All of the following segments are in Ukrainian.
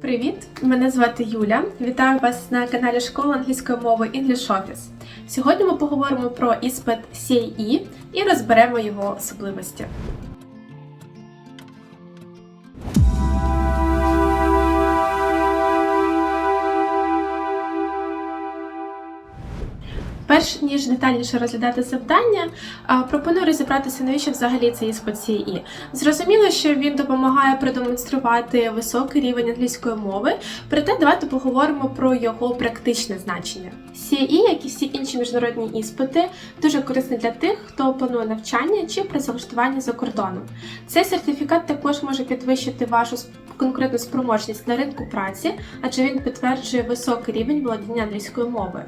Привіт! Мене звати Юля. Вітаю вас на каналі Школа англійської мови English Office. Сьогодні ми поговоримо про іспит CAE і розберемо його особливості. Перш ніж детальніше розглядати завдання, пропоную розібратися, навіщо взагалі цей іспит CAE. Зрозуміло, що він допомагає продемонструвати високий рівень англійської мови, проте давайте поговоримо про його практичне значення. CAE, як і всі інші міжнародні іспити, дуже корисний для тих, хто планує навчання чи працевлаштування за кордоном. Цей сертифікат також може підвищити вашу конкретну спроможність на ринку праці, адже він підтверджує високий рівень володіння англійською мовою.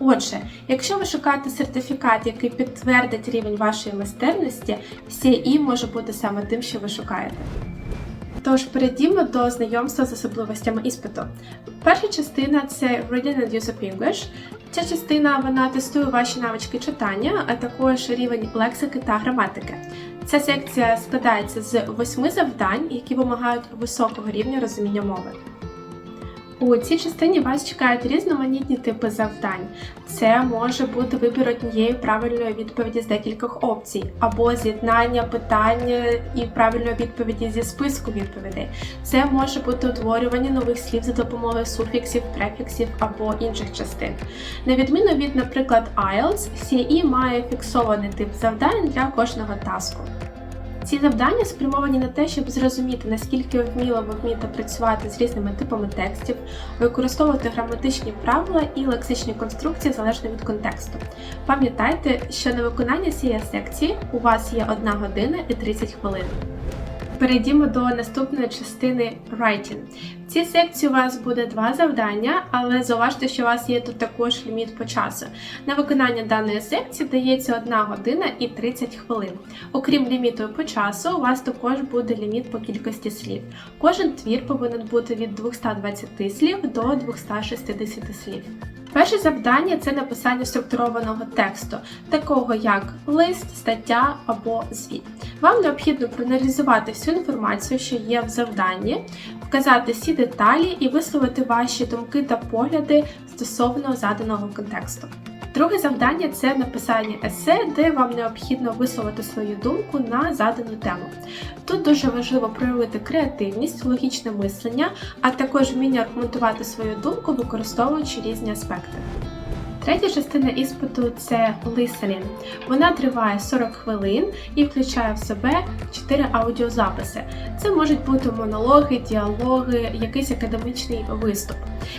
Отже, якщо ви шукаєте сертифікат, який підтвердить рівень вашої майстерності, CAE може бути саме тим, що ви шукаєте. Тож перейдімо до знайомства з особливостями іспиту. Перша частина це Reading and Use of English. Ця частина вона тестує ваші навички читання, а також рівень лексики та граматики. Ця секція складається з восьми завдань, які вимагають високого рівня розуміння мови. У цій частині вас чекають різноманітні типи завдань. Це може бути вибір однієї правильної відповіді з декількох опцій, або з'єднання питання і правильної відповіді зі списку відповідей. Це може бути утворювання нових слів за допомогою суфіксів, префіксів або інших частин. На відміну від, наприклад, IELTS, CE має фіксований тип завдань для кожного таску. Ці завдання спрямовані на те, щоб зрозуміти, наскільки вміло ви вмієте працювати з різними типами текстів, використовувати граматичні правила і лексичні конструкції залежно від контексту. Пам'ятайте, що на виконання цієї секції у вас є 1 година і 30 хвилин. Перейдімо до наступної частини writing. В цій секції у вас буде два завдання, але зауважте, що у вас є тут також ліміт по часу. На виконання даної секції дається 1 година і 30 хвилин. Окрім ліміту по часу, у вас також буде ліміт по кількості слів. Кожен твір повинен бути від 220 слів до 260 слів. Перше завдання це написання структурованого тексту, такого як лист, стаття або звіт. Вам необхідно проаналізувати всю інформацію, що є в завданні, вказати всі деталі і висловити ваші думки та погляди стосовно заданого контексту. Друге завдання це написання есе, де вам необхідно висловити свою думку на задану тему. Тут дуже важливо проявити креативність, логічне мислення, а також вміння аргументувати свою думку, використовуючи різні аспекти. Третя частина іспиту це listening. Вона триває 40 хвилин і включає в себе 4 аудіозаписи. Це можуть бути монологи, діалоги, якийсь академічний виступ.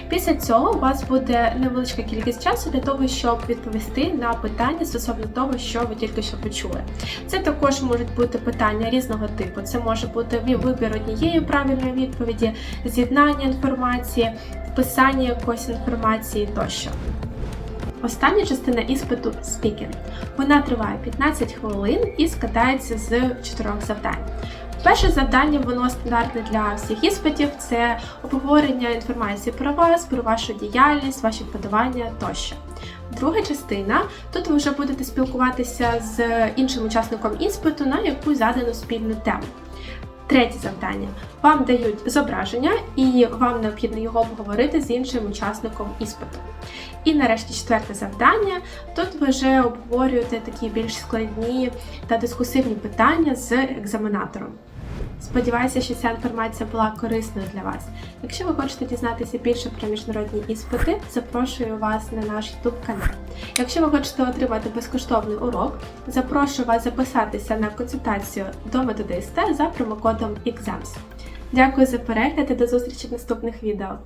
Після цього у вас буде невеличка кількість часу для того, щоб відповісти на питання стосовно того, що ви тільки що почули. Це також можуть бути питання різного типу. Це може бути вибір однієї правильної відповіді, з'єднання інформації, вписання якоїсь інформації тощо. Остання частина іспиту speaking. Вона триває 15 хвилин і складається з чотирьох завдань. Перше завдання воно стандартне для всіх іспитів це обговорення інформації про вас, про вашу діяльність, ваші вподобання тощо. Друга частина тут ви вже будете спілкуватися з іншим учасником іспиту на якусь задану спільну тему. Третє завдання. Вам дають зображення, і вам необхідно його обговорити з іншим учасником іспиту. І нарешті четверте завдання. Тут ви вже обговорюєте такі більш складні та дискусивні питання з екзаменатором. Сподіваюся, що ця інформація була корисною для вас. Якщо ви хочете дізнатися більше про міжнародні іспити, запрошую вас на наш YouTube канал. Якщо ви хочете отримати безкоштовний урок, запрошую вас записатися на консультацію до методиста за промокодом EXAMS. Дякую за перегляд і до зустрічі в наступних відео.